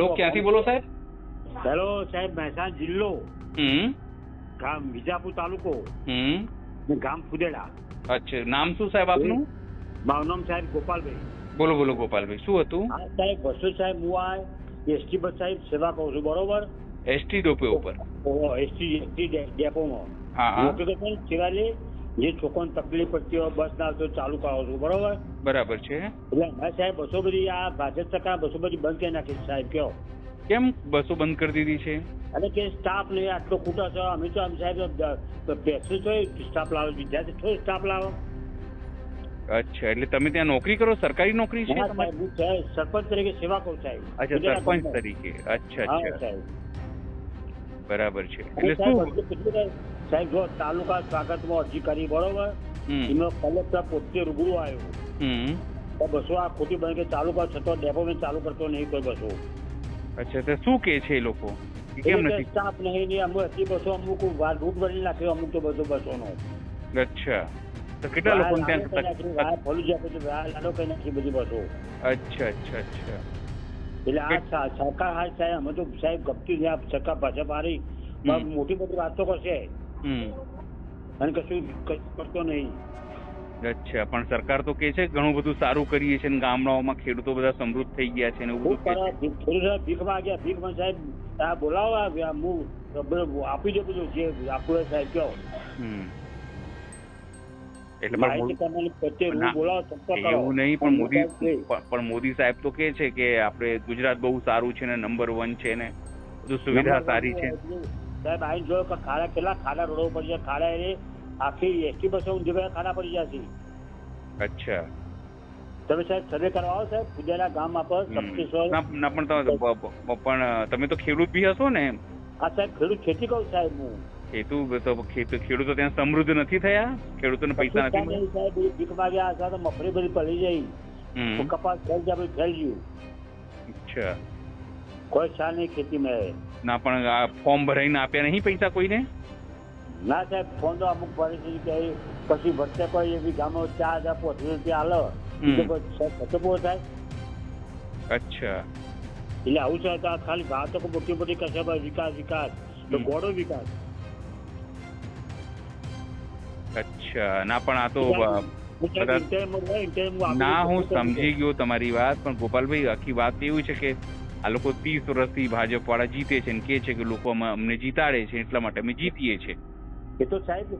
Hello ક્યાંથી બોલો સાહેબ હેલો સાહેબ મહેસાણા જિલ્લો હમ ગામ વિજાપુર તાલુકો હમ ગામ ફુદેડા અચ્છા નામ શું સાહેબ આપનું મારું નામ સાહેબ ગોપાલભાઈ બોલો બોલો ગોપાલભાઈ શું હતું હા સાહેબ બસો સાહેબ હું આ એસટી બસ સાહેબ સેવા કહું છું બરોબર એસટી ડોપે ઉપર એસટી એસટી ડેપોમાં હા હા તો પણ સેવા લે જે છોકરાને તકલીફ પડતી હોય બસ ના તો ચાલુ કરાવો છો બરોબર? બરાબર છે. એટલે હા સાહેબ બસો બધી આ ભાજપ સરકાર બસો બધી બંધ કરી નાખી સાહેબ કયો કેમ બસો બંધ કરી દીધી છે? અને કે સ્ટાફ ને આટલો ખૂટો છે અમે તો આમ સાહેબ પેસે છો સ્ટાફ લાવે વિદ્યાર્થી થોડો સ્ટાફ લાવો. અચ્છા એટલે તમે ત્યાં નોકરી કરો સરકારી નોકરી છે સરપંચ તરીકે સેવા કરું સાહેબ. અચ્છા સરપંચ તરીકે. અચ્છા અચ્છા. બરાબર છે. એટલે શું? સાહેબ, જો તાલુકા સ્વાગતમાં અરજી કરી બરોબર? એનો કલેક્ટર પોતે રૂબરૂ આવ્યો. બસો આ ખોટી બને કે ચાલુ કર છતાં ડેપો મેં ચાલુ કરતો નહીં કોઈ બસો. અચ્છા તો શું કે છે એ લોકો? કેમ નથી? સ્ટાફ નહીં ને અમુક હતી બસો અમુક વાર રૂટ બની નાખ્યો અમુક તો બધો બસોનો. અચ્છા. તો કેટલા લોકો ત્યાં વાર જાય પછી લાડો કઈ નાખી બધી બસો. અચ્છા અચ્છા અચ્છા. એટલે આ સરકાર હા સાહેબ અમે તો સાહેબ ગપતી છે સરકાર હારી. હમ. મોટી મોટી વાતો કરશે. અને કશું કશું કરતો નહીં. અચ્છા પણ સરકાર તો કે છે ઘણું બધું સારું કરીએ છે ને ગામડાઓમાં ખેડૂતો બધા સમૃદ્ધ થઈ ગયા છે ને એવું બધું છે. ખરા સાહેબ ભીખમાં સાહેબ આ બોલાવો હું આપી દો બધું જે આપવું સાહેબ કહો. કરો એવું નહીં પણ મોદી પણ મોદી સાહેબ તો કે છે કે આપણે ગુજરાત બહુ સારું છે ને નંબર વન છે ને બધું સુવિધા સારી છે. સાહેબ આઈ જોયો કે ખાડા કેટલા? ખાડા રોડો ઉપર છે ખાડા એ આખી એસટી બસો ઊંધી ગયા ખાડા પડી જશે અચ્છા. તમે સાહેબ સર્વે કરવા આવો સાહેબ પૂજાના ગામ પર ના પણ તમે પણ તમે તો ખેડૂત બી હશો ને આ સાહેબ ખેડૂત ખેતી કહું સાહેબ હું. ખેતું તો ખેડૂતો ત્યાં સમૃદ્ધ નથી થયા? ખેડૂતોને પૈસા નથી કશું મળ્યા સાહેબ ભીખ માંગ્યા અથવા તો મફરી બધી પડી જઈ કપાસ ફેલ જાય ફેલ ગયું. અચ્છા. કોઈ શા નહીં ખેતીમાં ના પણ આ ફોર્મ ભરાઈને આપ્યા નહીં પૈસા કોઈને? ના સાહેબ ફોન તો અમુક પરિસ્થિતિ કે પછી ભરતે કોઈ એવી ગામો ચાર હજાર પોત્રીસ રૂપિયા સાહેબ ખર્ચો બહુ થાય. અચ્છા. એટલે આવું છે ખાલી ભાવ તો મોટી મોટી કશે વિકાસ વિકાસ. તો ગોળો વિકાસ. અચ્છા. ના પણ આ તો ના હું સમજી ગયો તમારી વાત પણ ગોપાલભાઈ આખી વાત એવી છે કે આ લોકો ત્રીસ વર્ષથી ભાજપ વાળા જીતે છે ને કે છે કે લોકો અમને જીતાડે છે એટલા માટે અમે જીતીએ છીએ. એ તો સાહેબ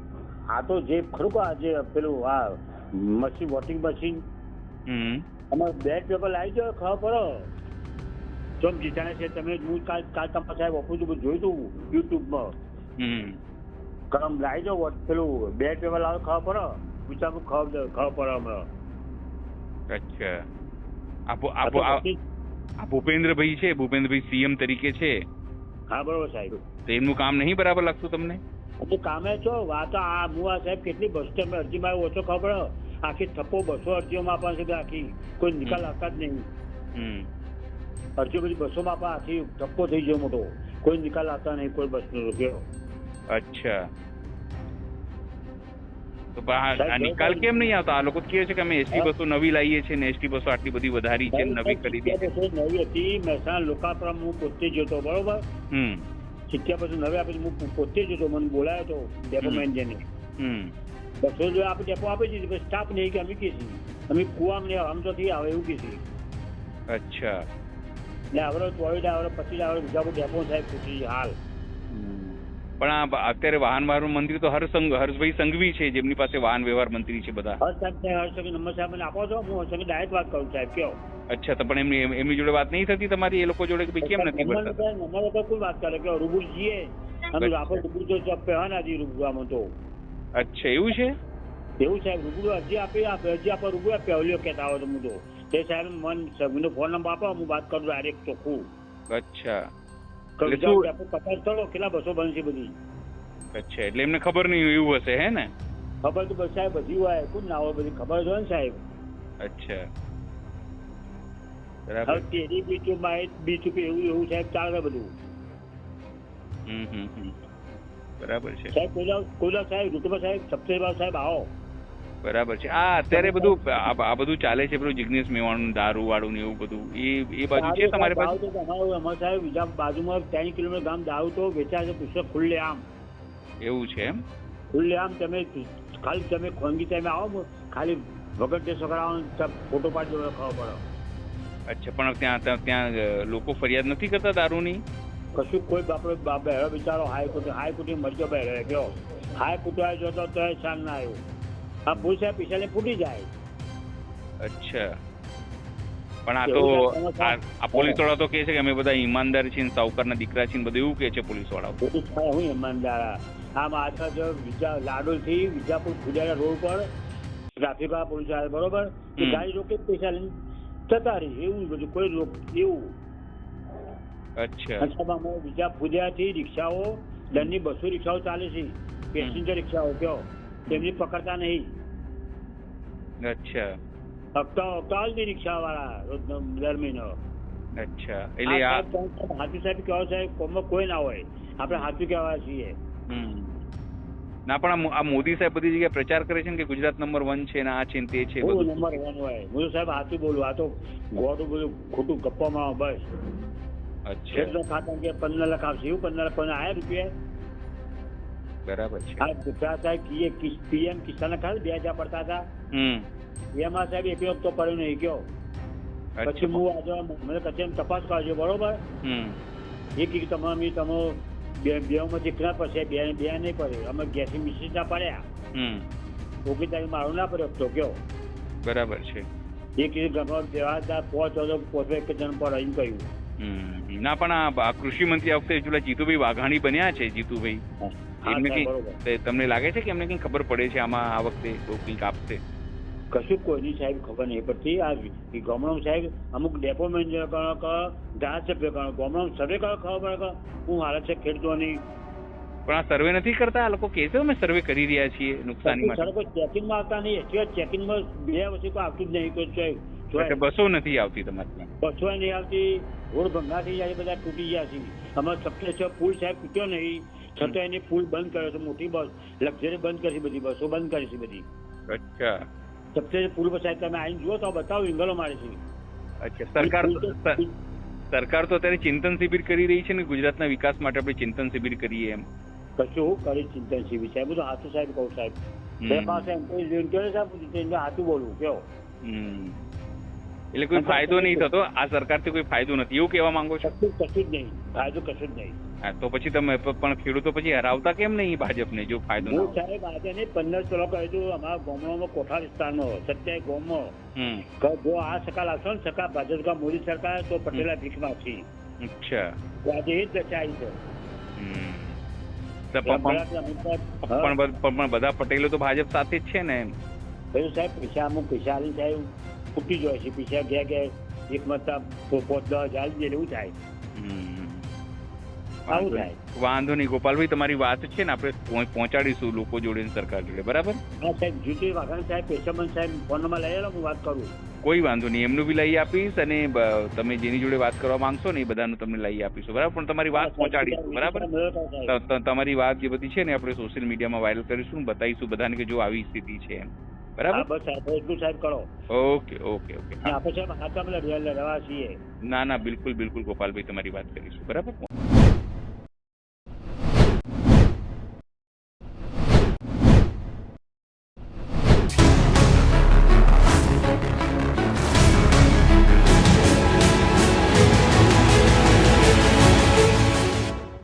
આ તો જે ખરું આ જે પેલું આ મશીન વોટિંગ મશીન અમારે બેટ પેપર લાવી દો ખબર પડો. ચમ જીતાડે છે તમે હું કાલ કાલ તમારા સાહેબ ઓફિસ જોયું હતું યુટ્યુબમાં. કરમ લાવી દો પેલું બે પેપર લાવો ખબર પડો વિચારું ખબર ખબર પડે હમણાં અચ્છા. આપો આપો આ ભૂપેન્દ્રભાઈ છે ભૂપેન્દ્રભાઈ સીએમ તરીકે છે. હા બરોબર સાહેબ. તો એમનું કામ નહીં બરાબર લાગતું તમને? એટલે કામે છો વાત આ હું આ સાહેબ કેટલી બસ અરજી મારે ઓછો ખબર પડે આખી થપ્પો બસો અરજીઓમાં આપવાની છે આખી? કોઈ નિકાલ આવતા જ નહીં. હમ. અરજીઓ બધી બસોમાં પણ આખી થપ્પો થઈ ગયો મોટો. કોઈ નિકાલ આવતા નહીં કોઈ બસનો રૂપિયો. અચ્છા. તો આ- નિકાલ કેમ નહીં આવતા? આ લોકો કહે છે કે અમે એસટી બસો નવી લાવીએ છીએ ને એસટી બસો આટલી બધી વધારી છે નવી સિત્તેર દીધી નવી હતી મહેસાણા લોકાપુરમ હું પોતે જ હતો બરોબર? હમ. સિત્તેર બસો નવી આપી હું પોતે જ હતો મને બોલાયો હતો ડેપો. મેનેજરને. હમ. બસો જો આપણે ડેપો આપી દીધી પછી સ્ટાફ નહીં કે અમે કીધી અમે કુવા આમ તો આવે એવું કીધી અચ્છા. એટલે આવડે ચોવીસ આવડે પચીસ આવડે બીજા ડેપો સાહેબ પૂછી હાલ. પણ આ અત્યારે વાહન વ્યવહાર મંત્રી તો હર્ષ હર્ષભાઈ સંઘવી છે જેમની પાસે વાહન વ્યવહાર મંત્રી છે બધા. સાહેબ સાહેબ નંબર સાહેબ મને આપો છો? હું હર્ષભાઈ ડાયરેક્ટ વાત કરું સાહેબ કયો? અચ્છા તો પણ એમની એમની જોડે વાત નહીં થતી તમારી એ લોકો જોડે કે કેમ નથી ભરતા કોઈ વાત કરે કે રૂબરૂ જઈએ અમે. આપણે રૂબરૂ તો પહેવાના છીએ રૂબરૂ આમાં તો. અચ્છા એવું છે? એવું સાહેબ રૂબરૂ અરજી આપી આપે અરજી આપે રૂબરૂ પહેલ્યો કહેતા હોય તો હું તો. તે સાહેબ મન સાહેબનો ફોન નંબર આપો હું વાત કરું ડાયરેક્ટ ચોખ્ખું. અચ્છા. પચાસ ચડો કેટલા બસો બનશે બધી? અચ્છા એટલે એમને ખબર નહીં એવું હશે હે ને? ખબર તો બસ સાહેબ બધી હોય કોણ ના હોય બધી ખબર હોય ને સાહેબ? અચ્છા. બરાબર. તેરી બીચું માહિત બીચું એવું એવું સાહેબ ચાલે બધું. હમ હમ બરાબર છે. સાહેબ કોઈલા કોઈલા સાહેબ રૂટમાં સાહેબ સપ્તેશ સાહેબ આવો. બરાબર છે. આ અત્યારે બધું આ બધું ચાલે છે પેલું જિગ્નેશ મેવાણું દારૂ વાળું ને એવું બધું. એ એ બાજુ છે તમારી પાસે? અમારું સાહેબ બીજા બાજુમાં ત્રણ કિલોમીટર ગામ દારૂ તો વેચાય છે પુસ્તક ખુલ્લે આમ. એવું છે એમ? ખુલ્લે આમ તમે ખાલી તમે ખોંગી ટાઈમે આવો ખાલી વગર ટેસ્ટ કરાવો ફોટો પાડી દો ખબર પડે. અચ્છા પણ ત્યાં ત્યાં લોકો ફરિયાદ નથી કરતા દારૂની? કશું કોઈ બાપડો બહેરો બિચારો હાઈકોર્ટ હાઈકોર્ટે મરજો બહેરો ગયો હાઈકોર્ટ આવ્યો જોતો તો શાન ના આવ્યો. આ ભૂસા પીસાને ફૂટી જાય. અચ્છા. પણ આ તો આ પોલીસવાળા તો કહે છે કે અમે બધા ઈમાનદાર છીએ ને સાહુકારના દીકરા છીએ બધું એવું કહે છે પોલીસવાળા હું ઈમાનદાર આમ આછા જો બીજા લાડોલથી વિજાપુર ખુજારા રોડ પર ટ્રાફિક વાળા પોલીસવાળા બરોબર ગાડી રોકે પૈસા લઈને જતા રહી એવું બધું કોઈ રોક એવું. અચ્છા. હંસાબામાં બીજા ફુજિયાથી રિક્ષાઓ દંડની બસો રિક્ષાઓ ચાલે છે. પેસેન્જર રિક્ષાઓ કયો? તેમની પકડતા નહીં. અચ્છા. હપ્તા હપ્તા જ રિક્ષા વાળા દર મહિનો અચ્છા એટલે આ હાથુ સાહેબ કહેવા સાહેબ કોમમાં કોઈ ના હોય. આપણે હાથી કહેવા છીએ. ના પણ આ મોદી સાહેબ બધી જગ્યાએ પ્રચાર કરે છે ને કે ગુજરાત નંબર વન છે ને આ છે ને તે છે બધું. નંબર વન હોય. મોદી સાહેબ હાથી બોલું. આ તો ગોડું બધું ખોટું ગપ્પામાં બસ. અચ્છા. ખાતા કે પંદર લાખ આવશે એવું પંદર પણ આયા રૂપિયા? બરાબર છે. આ ગુજરાત સાહેબ પીએમ કિસાન ખાલી બે હજાર પડતા હતા. હમ. એમાં સાહેબ એક તો પડ્યો નહીં ગયો. પછી હું આજે મને કચેરી તપાસ કરજો બરોબર? હમ. એક એક તમારી તમે બે બેમાંથી કેટલા પડશે બે બે નહીં પડે. અમે ગેસી મિસિસ ના પડ્યા. હમ. ઓગણીસ તારીખ મારો ના પડ્યો તો કયો બરાબર છે. એક એક ગણવા દેવાદાર પાંચ તો પોતે એક જણ પર અહીં કહ્યું. હમ. ના પણ આ કૃષિ મંત્રી આ વખતે જીતુભાઈ વાઘાણી બન્યા છે જીતુભાઈ. હા. એમને કઈ તમને લાગે છે કે એમને કઈ ખબર પડે છે આમાં આ વખતે કંઈક આપશે? કશું કોઈની સાહેબ ખબર નહીં પડતી આ ગામડામાં સાહેબ અમુક ડેપો મેનેજર ગણો કે ધારાસભ્ય ગણો ગામડામાં સર્વે કરો ખબર પડે હું હાલત છે ખેડૂતોની પણ આ સર્વે નથી કરતા? આ લોકો કહે છે અમે સર્વે કરી રહ્યા છીએ નુકસાની માટે. ચેકિંગ ચેકિંગમાં આવતા નહીં એટલે ચેકિંગ ચેકિંગમાં બે વસ્તુ કોઈ આવતું જ નહીં કોઈ બસો નથી આવતી તમારી બસો નહીં આવતી રોડ ભંગા થઈ જાય બધા તૂટી ગયા છે. અમારે સપ્તે પુલ સાહેબ તૂટ્યો નહીં. છતાં એની પુલ બંધ કર્યો છે મોટી બસ લક્ઝરી બંધ કરી બધી બસો બંધ કરી છે બધી. અચ્છા. સપ્તે પુલ પર સાહેબ તમે આવીને જુઓ તો બતાવો વિંગલો મારે છે. અચ્છા સરકાર તો- સરકાર તો અત્યારે ચિંતન શિબિર કરી રહી છે ને ગુજરાતના વિકાસ માટે આપણે ચિંતન શિબિર કરીએ એમ. કશું હું કરી ચિંતન શિબિર સાહેબ બધું હાથું સાહેબ કહું સાહેબ. બે પાસે સાહેબ હાથું બોલવું કેવો એટલે કોઈ ફાયદો નહીં થતો? આ સરકારથી કોઈ ફાયદો નથી એવું કહેવા માંગો છો? કશું કશું જ નહીં ફાયદો કશું જ નહીં. હા તો પછી તમે પણ ખેડૂતો પછી હરાવતા કેમ નહીં ભાજપને જો ફાયદો હું સાહેબ આજે નહીં પંદર કહ્યું હતું અમારા ગામડામાં કોઠા વિસ્તારમાં સત્યાવીસ ગામમાં. હમ. જો આ સકા આવશે ને સરકાર ભાજપ કા મોદી સરકાર તો પટેલા ભીખમાં છે અચ્છા. આજે એ જ દશા આવી છે પણ- બધ- પટેલો તો ભાજપ સાથે જ છે ને એમ? બધું સાહેબ પૈસા અમુક પૈસા આલી સાહેબ ફૂટી જાય છે. પૈસા ગયા ગયા એક મતલબ પોત દસ હજાર એવું થાય. હમ. વાંધો નહીં. ગોપાલભાઈ તમારી વાત છે ને આપણે પહોંચાડીશું લોકો જોડે સરકાર જોડે બરાબર? હા સાહેબ જુટી વાઘાણી સાહેબ પેશાબંધ સાહેબ ફોન લઈ આવો હું વાત કરું. કોઈ વાંધો નહીં એમનું બી લઈ આપીશ અને તમે જેની જોડે વાત કરવા માંગશો ને એ બધાનું તમને લઈ આપીશું બરાબર? પણ તમારી વાત પહોંચાડીશું બરાબર? તમારી વાત જે બધી છે ને આપણે સોશિયલ મીડિયામાં વાયરલ કરીશું બતાવીશું બધાને કે જો આવી સ્થિતિ છે એમ બરાબર? બસ સાહેબ એટલું સાહેબ કરો. ઓકે ઓકે ઓકે આપણે સાહેબ છીએ. ના ના બિલકુલ બિલકુલ ગોપાલભાઈ તમારી વાત કરીશું બરાબર?